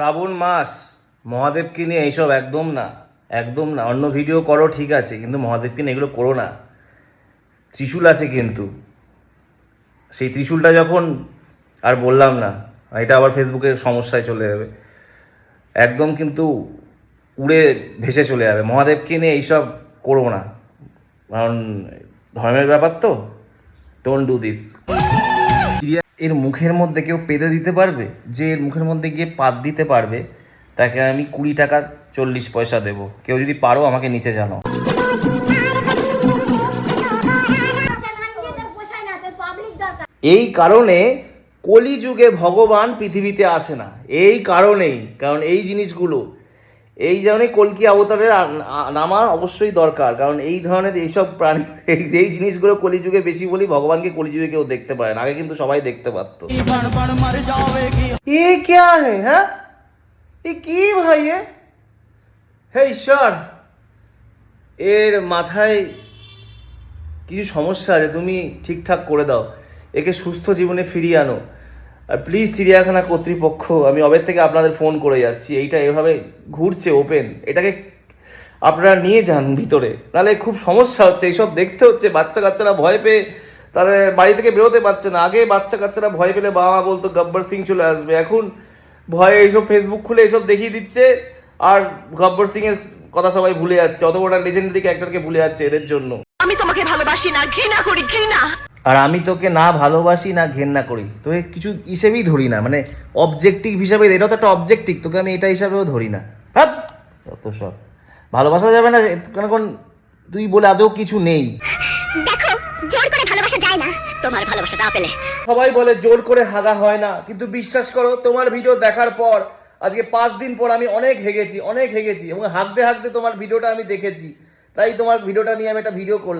শ্রাবণ মাস, মহাদেবকে নিয়ে এইসব একদম না একদম না। অন্য ভিডিও করো, ঠিক আছে, কিন্তু মহাদেবকে নিয়ে এগুলো করো না। ত্রিশূল আছে কিন্তু। সেই ত্রিশূলটা যখন, আর বললাম না, এটা আবার ফেসবুকের সমস্যায় চলে যাবে। একদম কিন্তু উড়ে ভেসে চলে যাবে। মহাদেবকে নিয়ে এইসব করব না। কারণ ধর্মের ব্যাপার তো। ডোন্ট ডু দিস এর মুখের মধ্যে কেউ পেতে দিতে পারবে? যে এর মুখের মধ্যে গিয়ে পাত দিতে পারবে, তাকে আমি কুড়ি টাকা চল্লিশ পয়সা দেবো। কেউ যদি পারো, আমাকে নিচে জানো পোষায় না তোর পাবলিক দরকার এই কারণে কলিযুগে ভগবান পৃথিবীতে আসে না। এই কারণেই, কারণ এই জিনিসগুলো এই জন্যই কলকি অবতারের নামা অবশ্যই দরকার। কারণ এই ধরনের এইসব প্রাণী, এই জিনিসগুলো কলিযুগে বেশি বলি ভগবানকে কলিযুগে কেউ দেখতে পারেন আগে কিন্তু সবাই দেখতে পারতো। হ্যাঁ? এ কি ভাই হে ঈশ্বর, এর মাথায় কিছু সমস্যা আছে, তুমি ঠিকঠাক করে দাও। একে সুস্থ জীবনে ফিরিয়ে আনো। আর প্লিজ চিড়িয়াখানা কর্তৃপক্ষ, আমি অবের থেকে আপনাদের ফোন করে যাচ্ছি। এইটা এভাবে ঘুরছে ওপেন এটাকে আপনারা নিয়ে যান ভিতরে। নাহলে খুব সমস্যা হচ্ছে, এইসব দেখতে হচ্ছে। বাচ্চা কাচ্চারা ভয় পেয়ে তারা বাড়ি থেকে বেরোতে পারছে না। আগে বাচ্চা কাচ্চারা ভয় পেলে বাবা মা বলতো, গব্বর সিং চলে আসবে। এখন ভয়ে এইসব ফেসবুক খুলে এইসব দেখিয়ে দিচ্ছে আর গব্বর সিং এর কথা সবাই ভুলে যাচ্ছে। অত বড় লেজেন্ডারি ক্যারেক্টারকে ভুলে যাচ্ছে এদের জন্য। আমি তোমাকে ভালোবাসি না, ঘৃণা করি, ঘৃণা। আর আমি তোকে না ভালোবাসি না ঘেন্না করি। তোকে কিছু হিসেবেই ধরি না মানে অবজেক্টিভ হিসাবে এটাও তো একটা অবজেক্টিভ তোকে আমি এটা হিসাবেও ধরি না। হ্যাঁ যত সব। ভালোবাসা যাবে না কেন কারণ তুই বলে আদৌ কিছু নেই। দেখো জোর করে ভালোবাসা যায় না। তোমার ভালোবাসা না পেলে। সবাই বলে জোর করে হাগা হয় না কিন্তু বিশ্বাস করো তোমার ভিডিও দেখার পর আজকে পাঁচ দিন পর আমি অনেক হেগেছি অনেক হেগেছি এবং হাঁকতে হাঁকতে তোমার ভিডিওটা আমি দেখেছি। তাই তোমার ভিডিওটা নিয়ে আমি একটা ভিডিও করলাম।